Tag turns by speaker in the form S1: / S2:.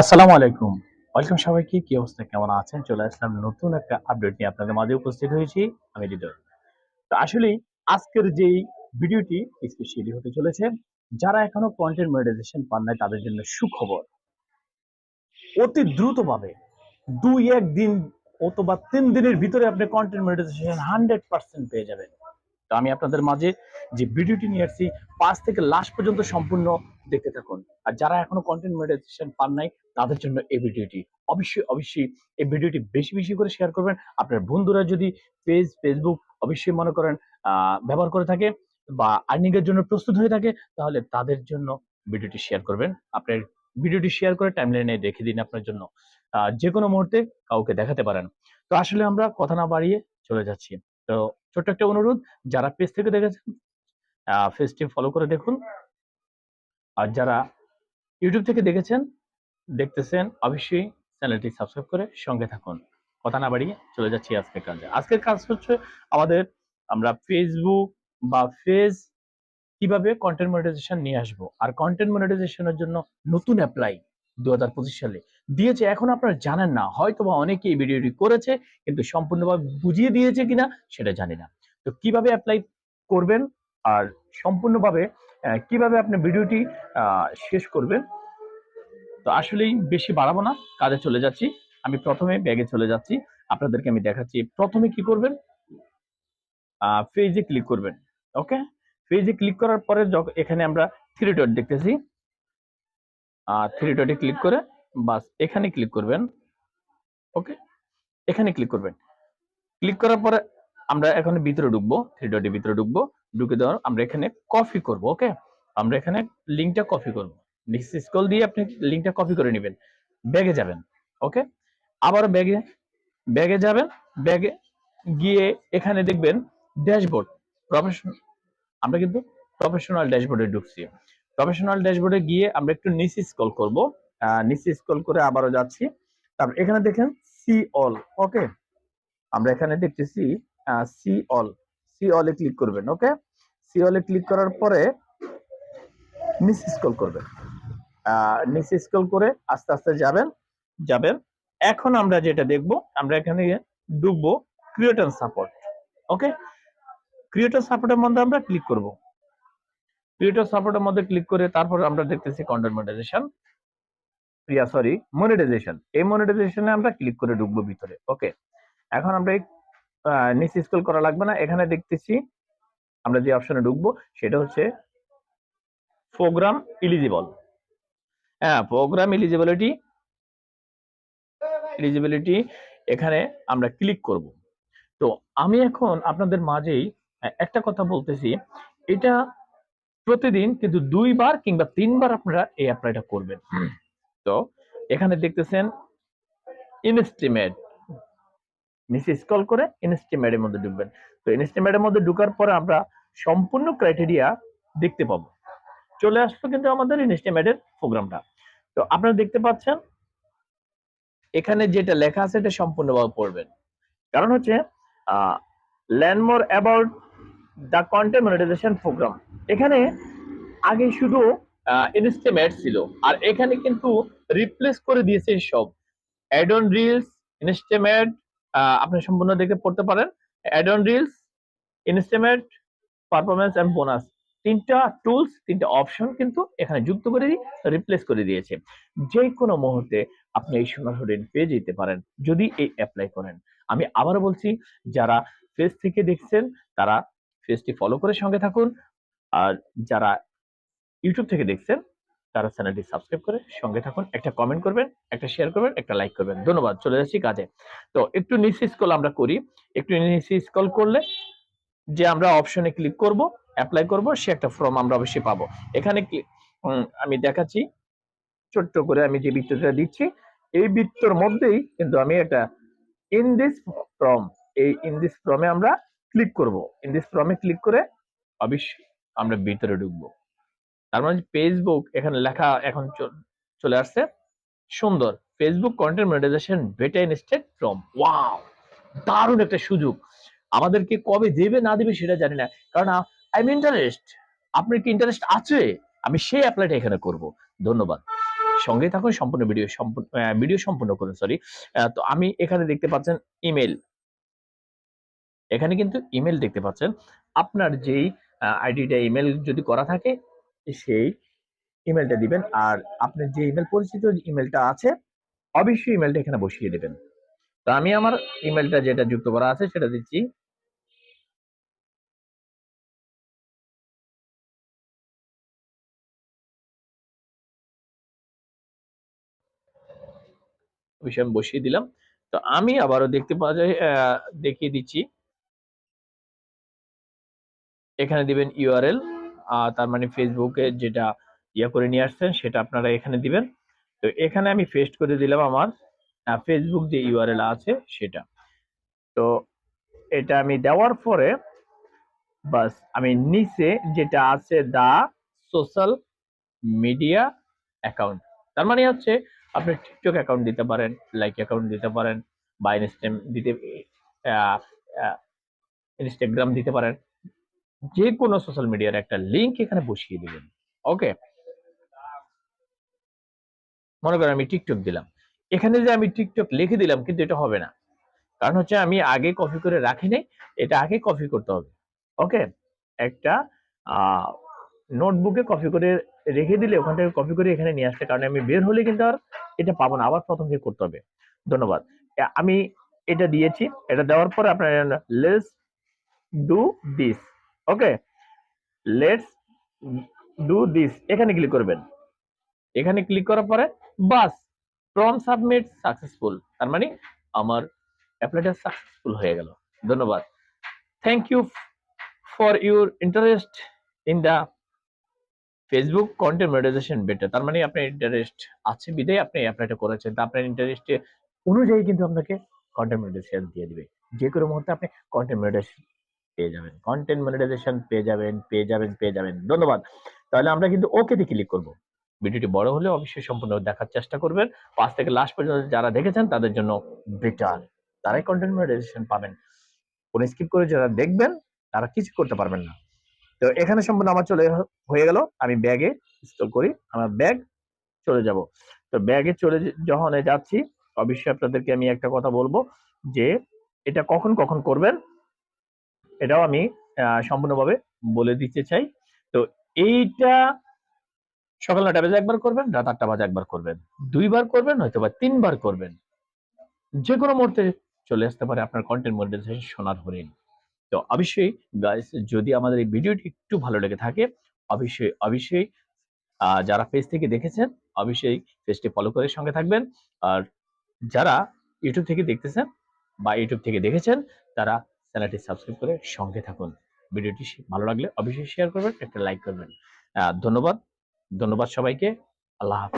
S1: আসসালামু আলাইকুম। ওয়েলকাম সবাইকে, কি অবস্থা, কেমন আছেন? চলে আসলাম নতুন একটা আপডেট নিয়ে আপনাদের মাঝে উপস্থিত হয়েছি আমি হৃদয়। তো আসলে আজকের যেই ভিডিওটি স্পেশালি হতে চলেছে, যারা এখনও কন্টেন্ট মনিটাইজেশন পান নাই, তাদের জন্য সুখবর। অতি দ্রুতভাবে দুই এক দিন অথবা তিন দিনের ভিতরে আপনি কন্টেন্ট মনিটাইজেশন হান্ড্রেড পার্সেন্ট পেয়ে যাবেন। তো আমি আপনাদের মাঝে যে ভিডিওটি নিয়ে আসছি, পাঁচ থেকে লাস্ট পর্যন্ত সম্পূর্ণ দেখতে থাকুন। আর যারা এখনও কন্টেন্ট মনিটাইজেশন পান নাই, তাদের জন্য এই ভিডিওটি অবশ্যই অবশ্যই এই ভিডিওটি বেশি বেশি করে শেয়ার করবেন। আপনার বন্ধুরা যদি পেজ ফেসবুক অবশ্যই মনে করেন ব্যবহার করে থাকে বা আর্নিং এর জন্য প্রস্তুত হয়ে থাকে, তাহলে তাদের জন্য ভিডিওটি শেয়ার করবেন। আপনার ভিডিওটি শেয়ার করে টাইমলাইনে রেখে দিন আপনার জন্য। যে কোনো মুহূর্তে কাউকে দেখাতে পারেন। তো আসলে আমরা কথা না বাড়িয়ে চলে যাচ্ছি। তো ছোট্ট একটা অনুরোধ, যারা পেজ থেকে দেখেছেন পেজটি ফলো করে দেখুন। আর যারা ইউটিউব থেকে দেখেছেন, দেখতেছেন, অবশ্যই চ্যানেলটি সাবস্ক্রাইব করে সঙ্গে থাকুন। কথা না বাড়িয়ে চলে যাচ্ছি আজকের কাজে। আজকের কাজ হচ্ছে আমাদের আমরা ফেসবুক বা ফেজ কীভাবে কন্টেন্ট মনিটাইজেশন নিয়ে আসব। আর কন্টেন্ট মনিটাইজেশনের জন্য নতুন অ্যাপ্লাই দু হাজার পঁচিশ সালে দিয়েছে, এখন আপনারা জানেন না। হয়তো বা অনেকে এই ভিডিওটি করেছে, কিন্তু সম্পূর্ণভাবে বুঝিয়ে দিয়েছে কিনা, সেটা জানি না। তো কীভাবে অ্যাপ্লাই করবেন আর সম্পূর্ণভাবে কীভাবে আপনি ভিডিওটি শেষ করবেন, তো আসলেই বেশি বাড়াবো না, কাজে চলে যাচ্ছি। আমি প্রথমে ব্যাগে চলে যাচ্ছি, আপনাদেরকে আমি দেখাচ্ছি প্রথমে কি করবেন পেজে ক্লিক করবেন ওকে পেজে ক্লিক করার পরে যখন এখানে আমরা থ্রি ডট দেখতেছি। থ্রি ডটে ক্লিক করে বাস, এখানে ক্লিক করবেন ওকে এখানে ক্লিক করবেন। ক্লিক করার পরে আমরা এখন ভিতরে ঢুকবো থ্রি ডটের ভিতরে ঢুকবো, ঢুকে দেওয়ার আমরা এখানে কপি করব ওকে আমরা এখানে লিঙ্কটা কপি করব। নিচে স্ক্রল দিয়ে আপনি লিঙ্কটা কপি করে নেবেন ব্যাগে যাবেন ওকে আবার ব্যাগে ব্যাগে যাবেন ব্যাগে গিয়ে এখানে দেখবেন ড্যাশবোর্ড প্রফেশনাল আমরা কিন্তু প্রফেশনাল ড্যাশবোর্ডে ঢুকছি। প্রফেশনাল ড্যাশবোর্ডে গিয়ে আমরা একটু নিচে স্ক্রল করব। নিচে স্ক্রল করে আবারও যাচ্ছি। তারপর এখানে দেখেন সি অল ওকে আমরা এখানে দেখতেছি সি অল সি অলে ক্লিক করবেন ওকে সি অলে ক্লিক করার পরে নিচে স্ক্রল করবেন। নিচে স্ক্রল করে আস্তে আস্তে যাবেন যাবেন। এখন আমরা যেটা দেখব, আমরা এখানে ঢুকবো ক্রিয়েটর সাপোর্ট ওকে ক্রিয়েটর সাপোর্টের মধ্যে আমরা ক্লিক করব। ক্রিয়েটর সাপোর্টের মধ্যে ক্লিক করে তারপর আমরা দেখতেছি মনিটাইজেশন ইয়া সরি মনিটাইজেশন এই মনিটাইজেশনে আমরা ক্লিক করে ঢুকবো ভিতরে ওকে এখন আমরা নিচে স্ক্রল করা লাগবে না, এখানে দেখতেছি আমরা যে অপশনে ঢুকবো, সেটা হচ্ছে প্রোগ্রাম এলিজিবল হ্যাঁ প্রোগ্রাম এলিজিবিলিটি এলিজিবিলিটি এখানে আমরা ক্লিক করব। তো আমি এখন আপনাদের মাঝেই একটা কথা বলতেছি, এটা প্রতিদিন কিন্তু দুইবার কিংবা তিনবার আপনারা এই অ্যাপ্লাইটা করবেন। তো এখানে দেখতেছেন ইনস্টিমেট নিচে স্ক্রল করে ইনস্টিমেটের মধ্যে ঢুকবেন। তো ইনস্টিমেটের মধ্যে ঢুকার পরে আমরা সম্পূর্ণ ক্রাইটেরিয়া দেখতে পাবো। চলে আসলো কিন্তু আমাদের ইনস্টিমেটের প্রোগ্রামটা তো আপনারা দেখতে পাচ্ছেন, এখানে যেটা লেখা আছে এটা সম্পূর্ণভাবে পড়বেন। কারণ হচ্ছে learn more about the content monetization program এখানে আগে শুধু ইনস্টিমেট ছিল। আর এখানে কিন্তু রিপ্লেস করে দিয়েছে সব। অ্যাড অন রিলস ইনস্টেমেট আপনি সম্পূর্ণ দেখে পড়তে পারেন। Ad on reels instream performance and bonus তিনটা টুলস তিনটা অপশন কিন্তু এখানে যুক্ত করে রিপ্লেস করে দিয়েছে। যে কোনো মুহূর্তে আপনি এই সোনার হরিণ পেয়ে যেতে পারেন, যদি এই অ্যাপ্লাই করেন। আমি আবারও বলছি, যারা ফেস থেকে দেখছেন, তারা ফেসটি ফলো করে সঙ্গে থাকুন। আর যারা ইউটিউব থেকে দেখছেন তারা চ্যানেলটি সাবস্ক্রাইব করে সঙ্গে থাকুন, একটা কমেন্ট করবেন, একটা শেয়ার করবেন, একটা লাইক করবেন। ধন্যবাদ, চলে যাচ্ছি কাজে। তো একটু নিচে স্ক্রল আমরা করি। একটু নিচে স্ক্রল করলে যে আমরা অপশনে ক্লিক করব অ্যাপ্লাই করব, সে একটা ফর্ম আমরা অবশ্যই পাবো। এখানে আমি দেখাচ্ছি, ছোট্ট করে আমি যে বৃত্তটা দিচ্ছি, এই বৃত্তর মধ্যেই কিন্তু আমি একটা ইন দিস ফর্ম এই ইন দিস ফর্মে আমরা ক্লিক করব। ইন দিস ফর্মে ক্লিক করে অবশ্যই আমরা ভিতরে ঢুকবো। তার মানে ফেসবুক এখানে লেখা এখন চলে আসছে। সুন্দর। Facebook content monetization beta in state from wow দারুণ একটা সুযোগ। আমাদেরকে কবে দেবে না দেবে সেটা জানি না। কারণ আই এম ইন্টারেস্ট আপনার কি ইন্টারেস্ট আছে? আমি সেই অ্যাপ্লাইটা এখানে করব। ধন্যবাদ। সঙ্গে থাকুন, সম্পূর্ণ ভিডিও সম্পূর্ণ ভিডিও সম্পূর্ণ করুন সরি তো আমি এখানে দেখতে পাচ্ছেন ইমেল এখানে কিন্তু ইমেল দেখতে পাচ্ছেন। আপনার যেই আইডিটা ইমেল যদি করা থাকে সেই ইমেলটা দিবেন। আর আপনার যে ইমেল পরিচিত ইমেলটা আছে, অবশ্যই ইমেলটা এখানে বসিয়ে দেবেন। তো আমি আমার ইমেলটা যেটা যুক্ত করা আছে, সেটা দিচ্ছি। আমি বসিয়ে দিলাম। তো আমি আবারও দেখতে পাওয়া যায় দেখিয়ে দিচ্ছি। এখানে দিবেন ইউআরএল তার মানে ফেসবুকে যেটা ইয়ে করে নিয়ে আসছেন, সেটা আপনারা এখানে দিবেন। তো এখানে আমি পেস্ট করে দিলাম আমার ফেসবুক যে ইউআরএল আছে, সেটা। তো এটা আমি দেওয়ার পরে, বাস আমি নিচে যেটা আছে দা সোশ্যাল মিডিয়া অ্যাকাউন্ট তার মানে হচ্ছে, আপনি টিকটক অ্যাকাউন্ট দিতে পারেন লাইক অ্যাকাউন্ট দিতে পারেন, বা ইনস্টাগ্রাম দিতে ইনস্টাগ্রাম দিতে পারেন। যে কোনো সোশ্যাল মিডিয়ার একটা লিংক এখানে বসিয়ে দিবেন। ওকে মনে করেন আমি টিকটক দিলাম। এখানে যে আমি টিকটক লিখে দিলাম কিন্তু এটা হবে না। কারণ হচ্ছে আমি আগে কপি করে রাখি নাই এটা আগে কপি করতে হবে। ওকে একটা নোটবুকে কপি করে রেখে দিলে ওখান থেকে কপি করে এখানে নিয়ে আসতে কারণ আমি বের হলে কিন্তু আর এটা পাবো না, আবার প্রথম থেকে করতে হবে। ধন্যবাদ। আমি এটা দিয়েছি, এটা দেওয়ার পরে আপনার let's do this. Okay let's do this এখানে ক্লিক করবেন। এখানে ক্লিক করার পরে বাস ফ্রম সাবমিট সাকসেসফুল তার মানে আমার অ্যাপ্লাইটা সাকসেসফুল হয়ে গেল। ধন্যবাদ। Thank you for your interest in the Facebook content monetization better তার মানে আপনার ইন্টারেস্ট আছে বিদায় আপনি অ্যাপ্লাইটা করেছেন। তা আপনার ইন্টারেস্টে অনুযায়ী কিন্তু আপনাকে কন্টেন্ট মনিটাইজেশন দিয়ে দিবে। যে কোনো মুহূর্তে আপনি কন্টেন্ট মনিটাইজেশন পেয়ে যাবেন। কন্টেন্ট মনিটাইজেশন পেয়ে যাবেন পেয়ে যাবেন পেয়ে যাবেন। ধন্যবাদ। তাহলে আমরা কিন্তু ওকেতে ক্লিক করব। ভিডিওটি বড় হলে অবশ্যই সম্পূর্ণ দেখার চেষ্টা করবেন। পাঁচ থেকে লাস্ট পর্যন্ত যারা দেখেছেন, তাদের জন্য বেটার তারাই কন্টেন্ট মনিটাইজেশন পাবেন। কোন স্কিপ করে যারা দেখবেন, তারা কিছু করতে পারবেন না। তো এখানে সম্পূর্ণ আমার চলে হয়ে গেল। আমি ব্যাগে স্টোর করি। আমার ব্যাগ চলে যাব। তো ব্যাগে চলে যখন যাচ্ছি, অবশ্যই আপনাদেরকে আমি একটা কথা বলব যে, এটা কখন কখন করবেন? এটাও আমি সম্পূর্ণভাবে বলে দিতে চাই। তো এইটা সকাল নটা বাজে একবার করবেন, রাত আটটা বাজে একবার করবেন। দুইবার করবেন হয়তো বা তিনবার করবেন। যে কোনো মুহূর্তে চলে আসতে পারে আপনার কন্টেন্ট মনিটাইজেশন সোনার হরিণ। তো অবশ্যই গাইস যদি আমাদের এই ভিডিওটি একটু ভালো লেগে থাকে, অবশ্যই অবশ্যই যারা পেজ থেকে দেখেছেন, অবশ্যই পেজটি ফলো করে সঙ্গে থাকবেন। আর যারা ইউটিউব থেকে দেখতেছেন বা ইউটিউব থেকে দেখেছেন, তারা চ্যানেলটি সাবস্ক্রাইব করে সঙ্গে থাকুন। ভিডিওটি ভালো লাগলে অবশ্যই শেয়ার করবেন, একটা লাইক করবেন। ধন্যবাদ। ধন্যবাদ সবাইকে। আল্লাহ হাফেজ।